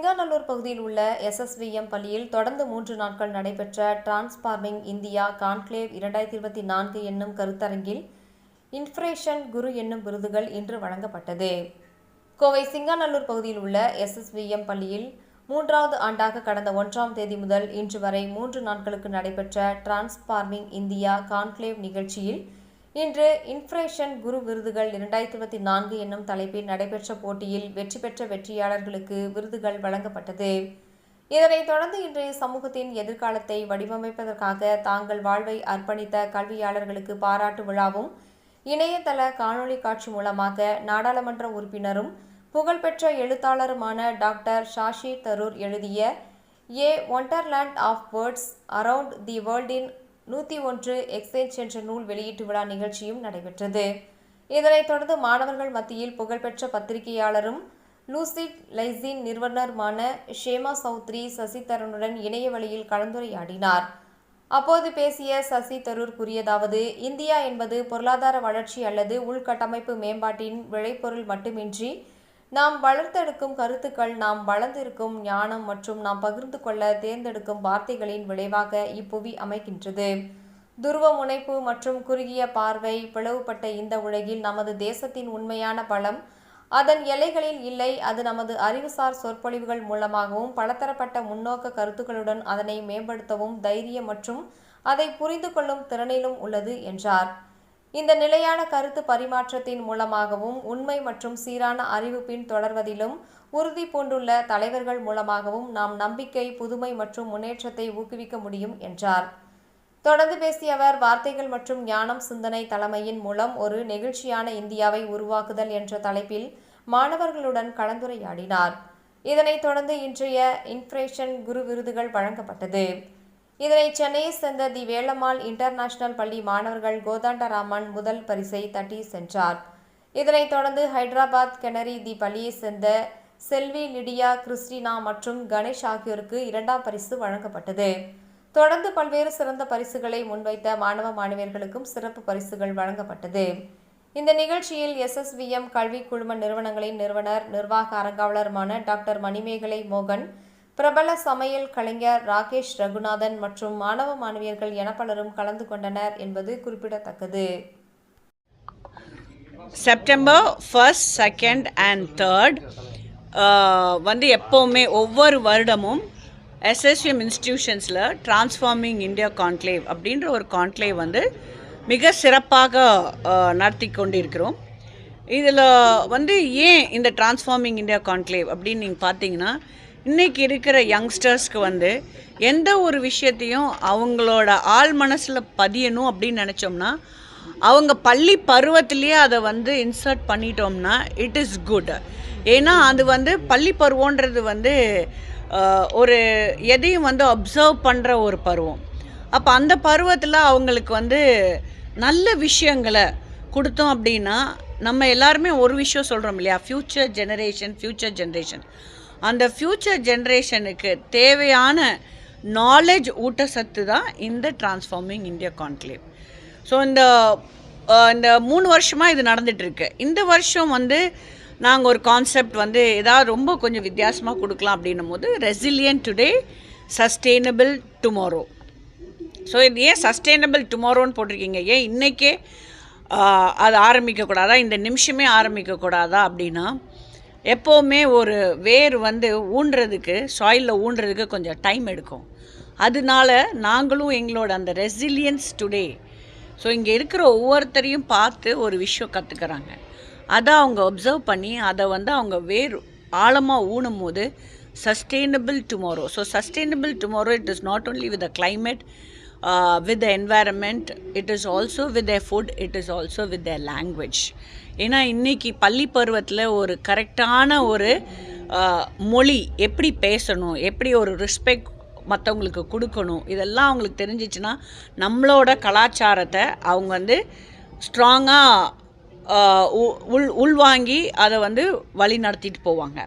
சிங்காநல்லூர் பகுதியில் உள்ள எஸ்எஸ்விஎம் பள்ளியில் தொடர்ந்து மூன்று நாட்கள் நடைபெற்ற டிரான்ஸ்பார்மிங் இந்தியா கான்க்ளேவ் இரண்டாயிரத்தி இருபத்தி நான்கு என்னும் கருத்தரங்கில் இன்ஃப்ரேஷன் குரு என்னும் விருதுகள் இன்று வழங்கப்பட்டது. கோவை சிங்காநல்லூர் பகுதியில் உள்ள எஸ்எஸ்விஎம் பள்ளியில் மூன்றாவது ஆண்டாக கடந்த ஒன்றாம் தேதி முதல் இன்று வரை மூன்று நாட்களுக்கு நடைபெற்ற டிரான்ஸ்பார்மிங் இந்தியா கான்க்ளேவ் நிகழ்ச்சியில் இன்று இன்ஃப்ரேஷன் குரு விருதுகள் இரண்டாயிரத்தி இருபத்தி நான்கு என்னும் தலைப்பில் நடைபெற்ற போட்டியில் வெற்றி பெற்ற வெற்றியாளர்களுக்கு விருதுகள் வழங்கப்பட்டது. இதனைத் தொடர்ந்து இன்றைய சமூகத்தின் எதிர்காலத்தை வடிவமைப்பதற்காக தாங்கள் வாழ்வை அர்ப்பணித்த கல்வியாளர்களுக்கு பாராட்டு விழாவும் இணையதள காணொளி காட்சி மூலமாக நாடாளுமன்ற உறுப்பினரும் புகழ்பெற்ற எழுத்தாளருமான டாக்டர் ஷாஷி தரூர் எழுதிய a wonderland of words around the வேர்ல்டின் நூற்றி ஒன்று எக்ஸேஞ்ச் என்ற நூல் வெளியீட்டு விழா நிகழ்ச்சியும் நடைபெற்றது. இதனைத் தொடர்ந்து மாணவர்கள் மத்தியில் புகழ்பெற்ற பத்திரிகையாளரும் லூசிட் லைசின் நிறுவனருமான ஷேமா சௌத்ரி சசி தருணுடன் இணைய வழியில் கலந்துரையாடினார். அப்போது பேசிய சசி தரூர் கூறியதாவது இந்தியா என்பது பொருளாதார வளர்ச்சி அல்லது உள்கட்டமைப்பு மேம்பாட்டின் விளைபொருள் மட்டுமின்றி நாம் வளர்த்தெடுக்கும் கருத்துக்கள் நாம் வளர்ந்திருக்கும் ஞானம் மற்றும் நாம் பகிர்ந்து கொள்ள தேர்ந்தெடுக்கும் வார்த்தைகளின் விளைவாக இப்புவி அமைக்கின்றது துருவ முனைப்பு மற்றும் குறுகிய பார்வை பிளவுபட்ட இந்த உலகில் நமது தேசத்தின் உண்மையான பலம் அதன் எல்லைகளில் இல்லை அது நமது அறிவுசார் சொற்பொழிவுகள் மூலமாகவும் பலதரப்பட்ட முன்னோக்க கருத்துக்களுடன் அதனை மேம்படுத்தவும் தைரியம் மற்றும் அதை புரிந்து கொள்ளும் திறனிலும் உள்ளது என்றார். இந்த நிலையான கருத்து பரிமாற்றத்தின் மூலமாகவும் உண்மை மற்றும் சீரான அறிவு பின் தொடர்வதிலும் உறுதி பூண்டுள்ள தலைவர்கள் மூலமாகவும் நாம் நம்பிக்கை புதுமை மற்றும் முன்னேற்றத்தை ஊக்குவிக்க முடியும் என்றார். தொடர்ந்து பேசிய அவர் வார்த்தைகள் மற்றும் ஞானம் சிந்தனை தலைமையின் மூலம் ஒரு நெகிழ்ச்சியான இந்தியாவை உருவாக்குதல் என்ற தலைப்பில் மாணவர்களுடன் கலந்துரையாடினார். இதனைத் தொடர்ந்து இன்றைய இன்ஃபிரேஷன் குரு விருதுகள் வழங்கப்பட்டது. இதனை சென்னையை சேர்ந்த தி வேலம்மாள் இன்டர்நேஷனல் பள்ளி மாணவர்கள் கோதாண்டராமன் முதல் பரிசை தட்டி சென்றார். இதனைத் தொடர்ந்து ஹைதராபாத் கெனரி தி பள்ளியை சேர்ந்த செல்வி லிடியா கிறிஸ்டினா மற்றும் கணேஷ் ஆகியோருக்கு இரண்டாம் பரிசு வழங்கப்பட்டது. தொடர்ந்து பல்வேறு சிறந்த பரிசுகளை முன்வைத்த மாணவ மாணவியர்களுக்கும் சிறப்பு பரிசுகள் வழங்கப்பட்டது. இந்த நிகழ்ச்சியில் எஸ்எஸ்விஎம் கல்வி குழும நிறுவனங்களின் நிறுவனர் நிர்வாக அரங்காவலருமான டாக்டர் மணிமேகலை மோகன் பிரபல சமையல் கலைஞர் ராகேஷ் ரகுநாதன் மற்றும் மாணவ மாணவியர்கள் என பலரும் கலந்து கொண்டனர் என்பது குறிப்பிடத்தக்கது. September first second and third வந்து எப்போவுமே ஒவ்வொரு வருடமும் எஸ்எஸ்எம் இன்ஸ்டிடியூஷன்ஸில் டிரான்ஸ்ஃபார்மிங் இந்தியா கான்க்ளேவ் அப்படின்ற ஒரு கான்க்ளேவ் வந்து மிக சிறப்பாக நடத்தி கொண்டிருக்கிறோம். இதில் வந்து ஏன் இந்த டிரான்ஸ்ஃபார்மிங் இந்தியா கான்க்ளேவ் அப்படின்னு நீங்கள் பார்த்தீங்கன்னா இன்றைக்கி இருக்கிற யங்ஸ்டர்ஸ்க்கு வந்து எந்த ஒரு விஷயத்தையும் அவங்களோட ஆள் மனசில் பதியணும் அப்படின்னு நினச்சோம்னா அவங்க பள்ளி பருவத்திலேயே அதை வந்து இன்சர்ட் பண்ணிட்டோம்னா இட் இஸ் குட் ஏன்னா அது வந்து பள்ளி பருவன்றது வந்து ஒரு எதையும் வந்து அப்சர்வ் பண்ணுற ஒரு பருவம். அப்போ அந்த பருவத்தில் அவங்களுக்கு வந்து நல்ல விஷயங்களை கொடுத்தோம் அப்படின்னா நம்ம எல்லாருமே ஒரு விஷயம் சொல்கிறோம் இல்லையா? ஃப்யூச்சர் ஜெனரேஷன் ஃப்யூச்சர் ஜென்ரேஷன் அந்த ஃப்யூச்சர் ஜென்ரேஷனுக்கு தேவையான நாலேஜ் ஊட்டச்சத்து தான் இந்த டிரான்ஸ்ஃபார்மிங் இந்தியா கான்க்ளேவ் ஸோ இந்த இந்த மூணு வருஷமாக இது நடந்துகிட்ருக்கு இந்த வருஷம் வந்து நாங்கள் ஒரு கான்செப்ட் வந்து ஏதாவது ரொம்ப கொஞ்சம் வித்தியாசமாக கொடுக்கலாம் அப்படின்னும் போது resilient today sustainable tomorrow so இது ஏன் சஸ்டெயினபிள் டுமாரோன்னு போட்டிருக்கீங்க? ஏன் இன்றைக்கே அது ஆரம்பிக்கக்கூடாதா? இந்த நிமிஷமே ஆரம்பிக்கக்கூடாதா அப்படின்னா எப்போவுமே ஒரு வேர் வந்து ஊன்றதுக்கு சாயிலில் ஊன்றதுக்கு கொஞ்சம் டைம் எடுக்கும். அதனால நாங்களும் எங்களோட அந்த ரெசிலியன்ஸ் டுடே ஸோ இங்கே இருக்கிற ஒவ்வொருத்தரையும் பார்த்து ஒரு விஷயம் கற்றுக்கிறாங்க அதை அவங்க ஒப்சர்வ் பண்ணி அதை வந்து அவங்க வேர் ஆழமாக ஊனும் போது sustainable tomorrow so sustainable tomorrow it is not only with the climate uh, with the environment it is also with their food it is also with their language. ஏன்னா இன்னைக்கு பள்ளி பருவத்தில் ஒரு கரெக்டான ஒரு மொழி எப்படி பேசணும் எப்படி ஒரு ரெஸ்பெக்ட் மற்றவங்களுக்கு கொடுக்கணும் இதெல்லாம் அவங்களுக்கு தெரிஞ்சிச்சுன்னா நம்மளோட கலாச்சாரத்தை அவங்க வந்து ஸ்ட்ராங்காக உள் உள்வாங்கி அதை வந்து வழி நடத்திட்டு போவாங்க.